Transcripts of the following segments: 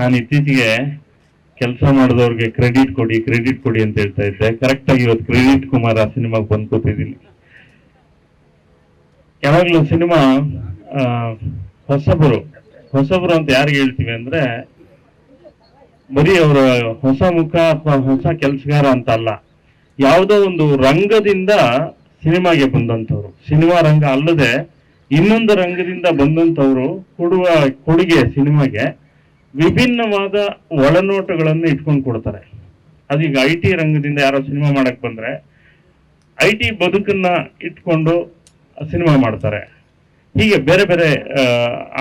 ನಾನು ಇತ್ತೀಚೆಗೆ ಕೆಲಸ ಮಾಡಿದವ್ರಿಗೆ ಕ್ರೆಡಿಟ್ ಕೊಡಿ ಕ್ರೆಡಿಟ್ ಕೊಡಿ ಅಂತ ಹೇಳ್ತಾ ಇದ್ದೆ. ಕರೆಕ್ಟ್ ಆಗಿ ಇವತ್ತು ಕ್ರೆಡಿಟ್ ಕುಮಾರ ಸಿನಿಮಾಗೆ ಬಂದು ಕೂತಿದ್ದೀನಿ. ಯಾವಾಗಲೂ ಸಿನಿಮಾ ಹೊಸಬರು ಹೊಸಬರು ಅಂತ ಯಾರಿಗೆ ಹೇಳ್ತೀವಿ ಅಂದ್ರೆ ಬರೀ ಅವರ ಹೊಸ ಮುಖ ಅಥವಾ ಹೊಸ ಕೆಲಸಗಾರ ಅಂತ ಅಲ್ಲ. ಯಾವುದೋ ಒಂದು ರಂಗದಿಂದ ಸಿನಿಮಾಗೆ ಬಂದಂಥವ್ರು. ಸಿನಿಮಾ ರಂಗ ಅಲ್ಲದೆ ಇನ್ನೊಂದು ರಂಗದಿಂದ ಬಂದಂಥವ್ರು ಕೊಡುವ ಕೊಡುಗೆ ಸಿನಿಮಾಗೆ ವಿಭಿನ್ನವಾದ ಒಳನೋಟಗಳನ್ನು ಇಟ್ಕೊಂಡು ಕೊಡ್ತಾರೆ. ಅದೀಗ ಐ ಟಿ ರಂಗದಿಂದ ಯಾರೋ ಸಿನಿಮಾ ಮಾಡಕ್ ಬಂದ್ರೆ, ಐ ಟಿ ಬದುಕನ್ನ ಇಟ್ಕೊಂಡು ಸಿನಿಮಾ ಮಾಡ್ತಾರೆ. ಹೀಗೆ ಬೇರೆ ಬೇರೆ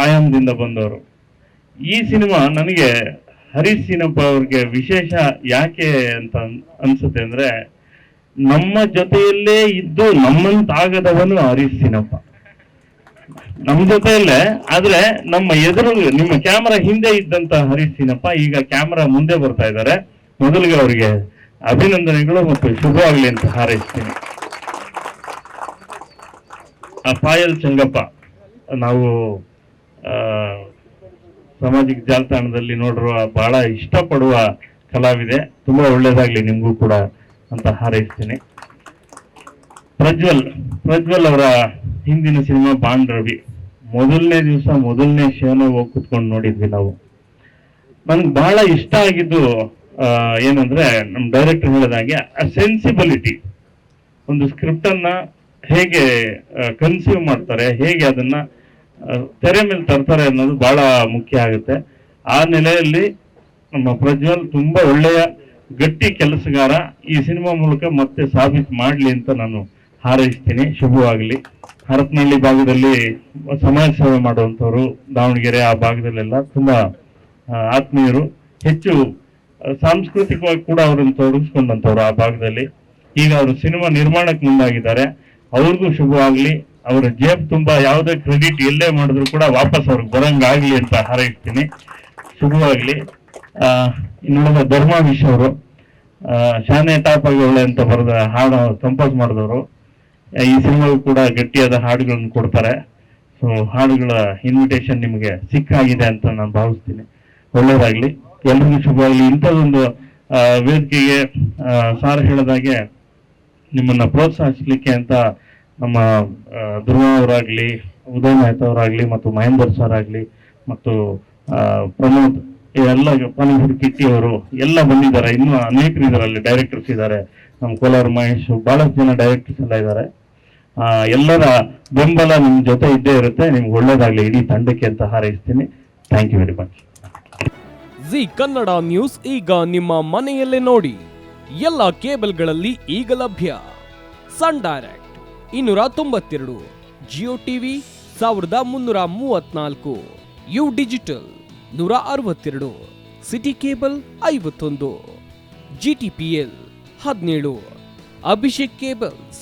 ಆಯಾಮದಿಂದ ಬಂದವರು. ಈ ಸಿನಿಮಾ ನನಗೆ ಹರೀಶ್ ಸೀನಪ್ಪ ಅವ್ರಿಗೆ ವಿಶೇಷ ಯಾಕೆ ಅಂತ ಅನ್- ಅನ್ಸುತ್ತೆ ಅಂದ್ರೆ, ನಮ್ಮ ಜೊತೆಯಲ್ಲೇ ಇದ್ದು ನಮ್ಮಂತಾಗದವನು ಹರೀಶ್ ಸೀನಪ್ಪ. ನಮ್ಮ ಜೊತೆಯಲ್ಲೇ, ಆದ್ರೆ ನಮ್ಮ ಎದುರು ನಿಮ್ಮ ಕ್ಯಾಮರಾ ಹಿಂದೆ ಇದ್ದಂತ ಹರೀಶ್ ಸೀನಪ್ಪ ಈಗ ಕ್ಯಾಮರಾ ಮುಂದೆ ಬರ್ತಾ ಇದ್ದಾರೆ. ಮೊದಲಿಗೆ ಅವರಿಗೆ ಅಭಿನಂದನೆಗಳು ಮತ್ತು ಶುಭವಾಗಲಿ ಅಂತ ಹಾರೈಸ್ತೀನಿ ಪಾಯಲ್ ಚಂಗಪ್ಪ, ನಾವು ಸಾಮಾಜಿಕ ಜಾಲತಾಣದಲ್ಲಿ ನೋಡಿರುವ ಬಹಳ ಇಷ್ಟಪಡುವ ಕಲಾವಿದೆ. ತುಂಬಾ ಒಳ್ಳೇದಾಗ್ಲಿ ನಿಮ್ಗೂ ಕೂಡ ಅಂತ ಹಾರೈಸ್ತೀನಿ ಪ್ರಜ್ವಲ್ ಪ್ರಜ್ವಲ್ ಅವರ ಹಿಂದಿನ ಸಿನಿಮಾ ಬಾಂಡ್ ರವಿ. ಮೊದಲನೇ ದಿವಸ ಮೊದಲನೇ ಶೋನ ಹೋಗಿ ಕುತ್ಕೊಂಡು ನೋಡಿದ್ವಿ ನಾವು. ನನ್ಗೆ ಬಹಳ ಇಷ್ಟ ಆಗಿದ್ದು ಆ, ಏನಂದ್ರೆ ನಮ್ ಡೈರೆಕ್ಟರ್ ಹೇಳಿದಾಗೆ ಸೆನ್ಸಿಬಿಲಿಟಿ ಒಂದು ಸ್ಕ್ರಿಪ್ಟ್ ಹೇಗೆ ಕನ್ಸ್ಯೂಮ್ ಮಾಡ್ತಾರೆ ಹೇಗೆ ಅದನ್ನ ತೆರೆ ಮೇಲೆ ತರ್ತಾರೆ ಅನ್ನೋದು ಬಹಳ ಮುಖ್ಯ ಆಗುತ್ತೆ. ಆ ನೆಲೆಯಲ್ಲಿ ನಮ್ಮ ಪ್ರಜ್ವಲ್ ತುಂಬಾ ಒಳ್ಳೆಯ ಗಟ್ಟಿ ಕೆಲಸಗಾರ. ಈ ಸಿನಿಮಾ ಮೂಲಕ ಮತ್ತೆ ಸಾಬೀತು ಮಾಡ್ಲಿ ಅಂತ ನಾನು ಹಾರೈಸ್ತೀನಿ. ಶುಭವಾಗಲಿ. ಹರಪನಹಳ್ಳಿ ಭಾಗದಲ್ಲಿ ಸಮಾಜ ಸೇವೆ ಮಾಡುವಂಥವ್ರು, ದಾವಣಗೆರೆ ಆ ಭಾಗದಲ್ಲೆಲ್ಲ ತುಂಬಾ ಆತ್ಮೀಯರು. ಹೆಚ್ಚು ಸಾಂಸ್ಕೃತಿಕವಾಗಿ ಕೂಡ ಅವರನ್ನು ತೊಡಗಿಸ್ಕೊಂಡಂಥವ್ರು ಆ ಭಾಗದಲ್ಲಿ. ಈಗ ಅವರು ಸಿನಿಮಾ ನಿರ್ಮಾಣಕ್ಕೆ ಮುಂದಾಗಿದ್ದಾರೆ. ಅವ್ರಿಗೂ ಶುಭವಾಗಲಿ. ಅವರ ಜೇಬ್ ತುಂಬಾ ಯಾವುದೇ ಕ್ರೆಡಿಟ್ ಎಲ್ಲೇ ಮಾಡಿದ್ರು ಕೂಡ ವಾಪಸ್ ಅವ್ರಿಗೆ ಬರಂಗಾಗ್ಲಿ ಅಂತ ಹಾರೈಸ್ತೀನಿ ಶುಭವಾಗಲಿ. ಇನ್ನೊಬ್ಬ ಧರ್ಮಾವಿಶ್ ಅವರು ಶಾನೆ ಟಾಪ್ ಆಗಿ ಒಳ್ಳೆ ಅಂತ ಬರೆದ ಹಾಡು ಕಂಪೋಸ್ ಮಾಡಿದವರು. ಈ ಸಿನಿಮಾಗೂ ಕೂಡ ಗಟ್ಟಿಯಾದ ಹಾಡುಗಳನ್ನು ಕೊಡ್ತಾರೆ. ಸೊ ಹಾಡುಗಳ ಇನ್ವಿಟೇಷನ್ ನಿಮಗೆ ಸಿಕ್ಕಾಗಿದೆ ಅಂತ ನಾನು ಭಾವಿಸ್ತೀನಿ. ಒಳ್ಳೇದಾಗ್ಲಿ. ಎಲ್ಲರಿಗೂ ಶುಭವಾಗ್ಲಿ ಇಂಥದ್ದೊಂದು ಆ, ವೇದಿಕೆಗೆ ಸಾರ್ ಹೇಳಿದಾಗೆ ನಿಮ್ಮನ್ನ ಪ್ರೋತ್ಸಾಹಿಸ್ಲಿಕ್ಕೆ ಅಂತ ನಮ್ಮ ಧ್ರುವ ಅವರಾಗ್ಲಿ ಉದಯ್ ಮೆಹ್ತಾ ಅವರಾಗ್ಲಿ ಮತ್ತು ಮಹೇಂದರ್ ಸರ್ ಆಗಲಿ ಮತ್ತು ಪ್ರಮೋದ್ ಎಲ್ಲ ಪಾನಿಪುರಿ ಕಿಟ್ಟಿ ಅವರು ಎಲ್ಲ ಬಂದಿದ್ದಾರೆ. ಇನ್ನೂ ಅನೇಕರು ಇದ್ದಾರೆ ಅಲ್ಲಿ ಡೈರೆಕ್ಟರ್ಸ್ ಇದ್ದಾರೆ. ನಮ್ಮ ಕೋಲಾರ ಮಹೇಶ್ ಬಹಳಷ್ಟು ಜನ ಡೈರೆಕ್ಟರ್ಸ್ ಎಲ್ಲ ಇದ್ದಾರೆ. ಎಲ್ಲರ ಬೆಂಬಲ ನಿಮ್ಮ ಜೊತೆ ಇದ್ದೇ ಇರುತ್ತೆ. ನಿಮ್ಗೆ ಒಳ್ಳೇದಾಗ್ಲಿ. ಇಡೀ ತಂಡಕ್ಕೆ ಅಂತ ಹಾರೈಸ್ತೀನಿ. Thank you very much Zee Kannada news ಈಗ ನಿಮ್ಮ ಮನೆಯಲ್ಲೇ ನೋಡಿ. ಎಲ್ಲ ಕೇಬಲ್ಗಳಲ್ಲಿ ಈಗ ಲಭ್ಯ. ಸನ್ ಡೈರೆಕ್ಟ್ ಇನ್ನೂರ ತೊಂಬತ್ತೆರಡು, ಜಿಯೋ ಟಿವಿ ಸಾವಿರದ ಮುನ್ನೂರ ಮೂವತ್ನಾಲ್ಕು, ಯು ಡಿಜಿಟಲ್ ನೂರ ಅರವತ್ತೆರಡು, ಸಿಟಿ ಕೇಬಲ್ ಐವತ್ತೊಂದು, ಜಿ ಟಿ ಪಿ ಎಲ್ ಹದಿನೇಳು, ಅಭಿಷೇಕ್ ಕೇಬಲ್ಸ್